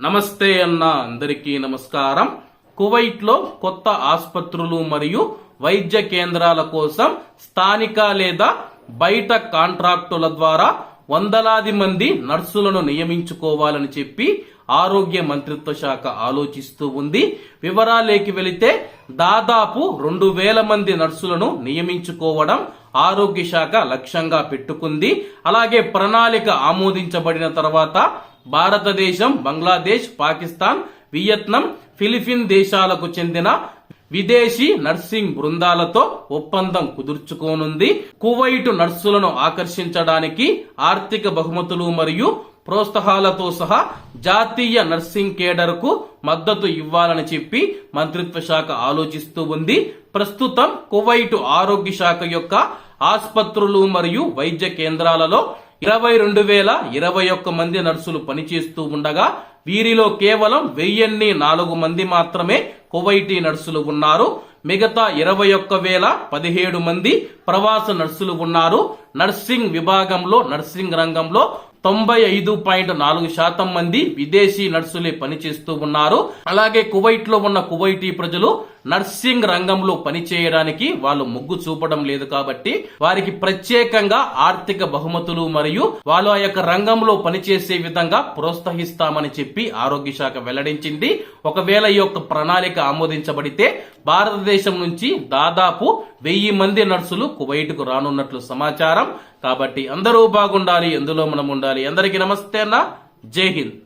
నమస్తే అన్న అందరికీ నమస్కారం. కువైట్లో కొత్త ఆసుపత్రులు మరియు వైద్య కేంద్రాల కోసం స్థానిక లేదా బయట కాంట్రాక్టుల ద్వారా వందలాది మంది నర్సులను నియమించుకోవాలని చెప్పి ఆరోగ్య మంత్రిత్వ శాఖ ఆలోచిస్తూ ఉంది. వివరాలేకి వెళితే దాదాపు రెండు వేల మంది నర్సులను నియమించుకోవడం ఆరోగ్య శాఖ లక్ష్యంగా పెట్టుకుంది. అలాగే ప్రణాళిక ఆమోదించబడిన తర్వాత భారతదేశం బంగ్లాదేశ్ పాకిస్తాన్ వియత్నాం ఫిలిపిన్ దేశాలకు చెందిన విదేశీ నర్సింగ్ బృందాలతో ఒప్పందం కుదుర్చుకోనుంది. కువైట్ నర్సులను ఆకర్షించడానికి ఆర్థిక బహుమతులు మరియు ప్రోత్సాహాలతో సహా జాతీయ నర్సింగ్ కేడర్కు మద్దతు ఇవ్వాలని చెప్పి మంత్రిత్వ శాఖ ఆలోచిస్తూ ఉంది. ప్రస్తుతం కువైట్ ఆరోగ్య శాఖ యొక్క ఆసుపత్రులు మరియు వైద్య కేంద్రాలలో ఇరవై రెండు వేల ఇరవై ఒక్క మంది నర్సులు పనిచేస్తూ ఉండగా వీరిలో కేవలం వెయ్యిన్ని నాలుగు మంది మాత్రమే కువైటీ నర్సులు ఉన్నారు. మిగతా ఇరవై ఒక్క వేల పదిహేడు మంది ప్రవాస నర్సులు ఉన్నారు. నర్సింగ్ విభాగంలో నర్సింగ్ రంగంలో తొంభై ఐదు పాయింట్ నాలుగు శాతం మంది విదేశీ నర్సులే పనిచేస్తూ ఉన్నారు. అలాగే కువైట్లో ఉన్న కువైటీ ప్రజలు నర్సింగ్ రంగంలో పనిచేయడానికి వాళ్ళు మొగ్గు చూపడం లేదు కాబట్టి వారికి ప్రత్యేకంగా ఆర్థిక బహుమతులు మరియు వాళ్ళు ఆ యొక్క రంగంలో పనిచేసే విధంగా ప్రోత్సహిస్తామని చెప్పి ఆరోగ్య శాఖ వెల్లడించింది. ఒకవేళ ఈ యొక్క ప్రణాళిక ఆమోదించబడితే భారతదేశం నుంచి దాదాపు వెయ్యి మంది నర్సులు కువైట్కు రానున్నట్లు సమాచారం. కాబట్టి అందరూ బాగుండాలి ఎందులో మనం ఉండాలి. అందరికీ నమస్తే అన్న. జై హింద్.